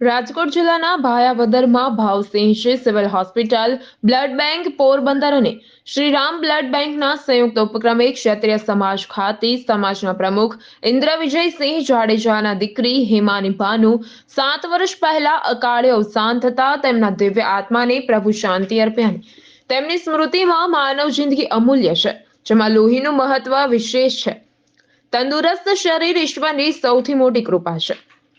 રાજકોટ જિલ્લાના ભાયાવદરમાં Bhavsinhji civil hospital, blood bank, Porbandar અને Shriram blood બેંકના સંયુક્ત ઉપક્રમે ક્ષત્રિય સમાજ ખાતે સમાજના પ્રમુખ ઇન્દ્ર વિજયસિંહ જાડેજાના દીકરી હેમાની ભાનુ સાત વર્ષ પહેલા અકાળે અવસાન થતા તેમના દિવ્ય આત્માને પ્રભુ શાંતિ અર્પ્યાની તેમની સ્મૃતિમાં માનવ જિંદગી અમૂલ્ય છે, જેમાં લોહીનું મહત્વ વિશેષ છે. તંદુરસ્ત શરીર ઈશ્વરની સૌથી મોટી કૃપા છે.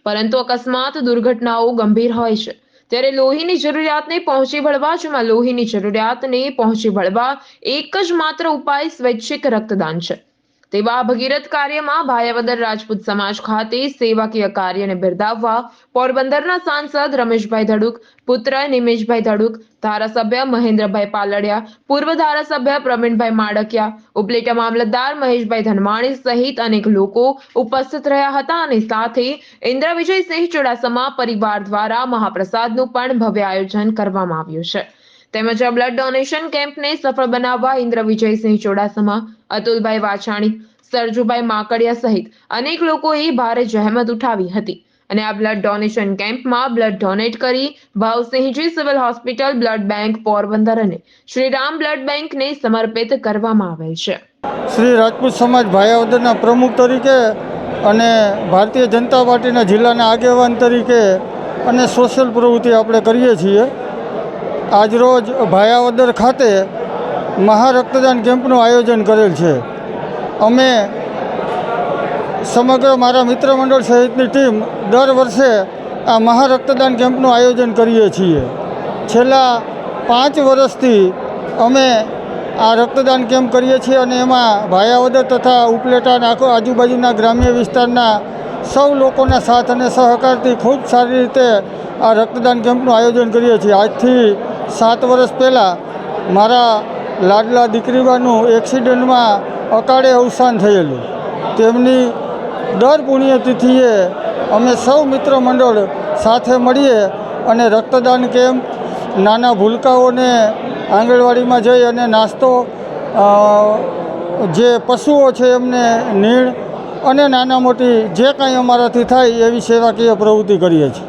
પરંતુ અકસ્માત, દુર્ઘટનાઓ ગંભીર હોય છે. ત્યારે લોહીની જરૂરિયાતને પહોંચી વળવા, જેમાં લોહીની જરૂરિયાતને પહોંચી વળવા, એક જ માત્ર ઉપાય સ્વૈચ્છિક રક્તદાન છે. તેવા ભગીરથ કાર્યમાં ભાયાવદર રાજપૂત સમાજ ખાતે સેવાકીય કાર્યને બિરદાવવા પોરબંદરના સાંસદ રમેશભાઈ ધડુક, પુત્ર નિમેશભાઈ ધડુક, ધારાસભ્ય મહેન્દ્રભાઈ પાલડિયા, પૂર્વ ધારાસભ્ય પ્રવીણભાઈ માડકિયા, ઉપલેટા મામલતદાર મહેશભાઈ ધનવાણી સહિત અનેક લોકો ઉપસ્થિત રહ્યા હતા અને સાથે ઇન્દ્ર વિજયસિંહ ચુડાસમા પરિવાર દ્વારા મહાપ્રસાદનું પણ ભવ્ય આયોજન કરવામાં આવ્યું છે. તેમજ બ્લડ ડોનેશન કેમ્પને સફળ બનાવવા ઇન્દ્ર વિજયસિંહ ચુડાસમા અતુલભાઈ વાછાણી, સરજુભાઈ માકડિયા સહિત અનેક લોકોએ ભારે જહેમત ઉઠાવી હતી અને આ બ્લડ ડોનેશન કેમ્પમાં બ્લડ ડોનેટ કરી Bhavsinhji civil hospital blood bank Porbandar અને શ્રીરામ બ્લડ બેંકને સમર્પિત કરવામાં આવેલ છે. શ્રી રાજપૂત સમાજ ભાયાવદરના પ્રમુખ તરીકે અને ભારતીય જનતા પાર્ટીના જિલ્લાના આગેવાન તરીકે અને સોશિયલ પ્રવૃત્તિ આપણે કરીએ છીએ. આજરોજ ભાયાવદર ખાતે મહારક્તદાન કેમ્પનું આયોજન કરેલ છે. અમે સમગ્ર મારા મિત્ર મંડળ સહિતની ટીમ દર વર્ષે આ મહારક્તદાન કેમ્પનું આયોજન કરીએ છીએ. છેલ્લા પાંચ વર્ષથી અમે આ રક્તદાન કેમ્પ કરીએ છીએ અને એમાં ભાયાવદર તથા ઉપલેટા આખો આજુબાજુના ગ્રામ્ય વિસ્તારના સૌ લોકોના સાથ અને સહકારથી ખૂબ સારી રીતે આ રક્તદાન કેમ્પનું આયોજન કરીએ છીએ. આજથી સાત વર્ષ પહેલાં મારા લાડલા દીકરીબાનું એક્સિડન્ટમાં અકાળે અવસાન થયેલું. તેમની દર પુણ્યતિથિએ અમે સૌ મિત્ર મંડળ સાથે મળીએ અને રક્તદાન કેમ્પ નાના ભૂલકાઓને આંગણવાડીમાં જઈ અને નાસ્તો જે પશુઓ છે એમને નીણ અને નાના મોટી જે કાંઈ અમારાથી થાય એવી સેવાકીય પ્રવૃત્તિ કરીએ છીએ.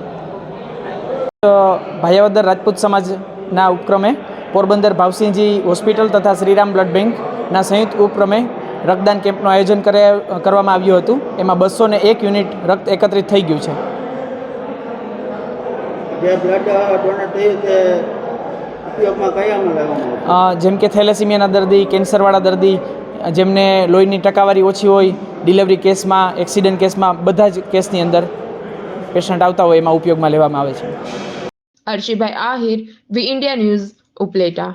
અ, ભાયાવદર રાજપૂત સમાજના ઉપક્રમે પોરબંદર ભાવસિંહજી હોસ્પિટલ તથા શ્રીરામ બ્લડ બેંકના સંયુક્ત ઉપક્રમે રક્તદાન કેમ્પનું આયોજન કરે કરવામાં આવ્યું હતું. એમાં બસો ને એક યુનિટ રક્ત એકત્રિત થઈ ગયું છે. જે બ્લડ ડોનેટ થયું જેમ કે થેલેસીમિયાના દર્દી કેન્સરવાળા દર્દી જેમને લોહીની ટકાવારી ઓછી હોય ડિલિવરી કેસમાં એક્સિડન્ટ કેસમાં બધા જ કેસની અંદર પેશન્ટ આવતા હોય એમાં ઉપયોગમાં લેવામાં આવે છે. Arshibhai Ahir V India news Upleta